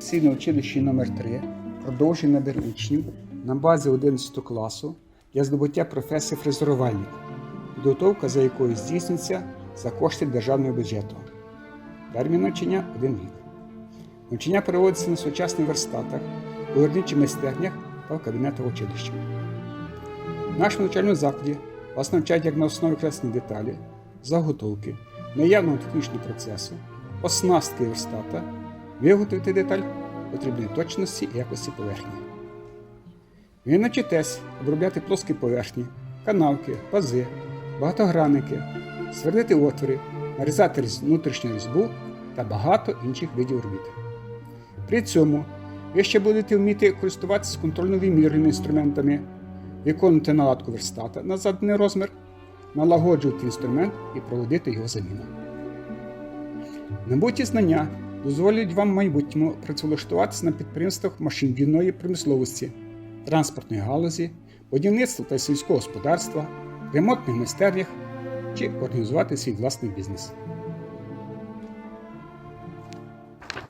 Професійне училище номер 3 продовжує набір учнів на базі 11 класу для здобуття професії фрезерувальник, підготовка за якою здійснюється за кошти державного бюджету. Термін навчання – один рік. Навчання проводиться на сучасних верстатах, у виробничих майстернях та в кабінетах училища. В нашому навчальному закладі вас навчають як на основі красні деталі, заготовки, наявного технічного процесу, оснастки верстата, виготовити деталь потрібної точності і якості поверхні. Ви навчитесь обробляти плоскі поверхні, канавки, пази, багатогранники, свердити отвори, нарізати внутрішню різьбу та багато інших видів робіт. При цьому ви ще будете вміти користуватися контрольно-вимірними інструментами, виконувати наладку верстата на заданий розмір, налагоджувати інструмент і проводити його заміну. Набуті знання дозволять вам в майбутньому працевлаштуватися на підприємствах машинбійної промисловості, транспортної галузі, будівництва та сільського господарства, ремонтних майстернях чи організувати свій власний бізнес.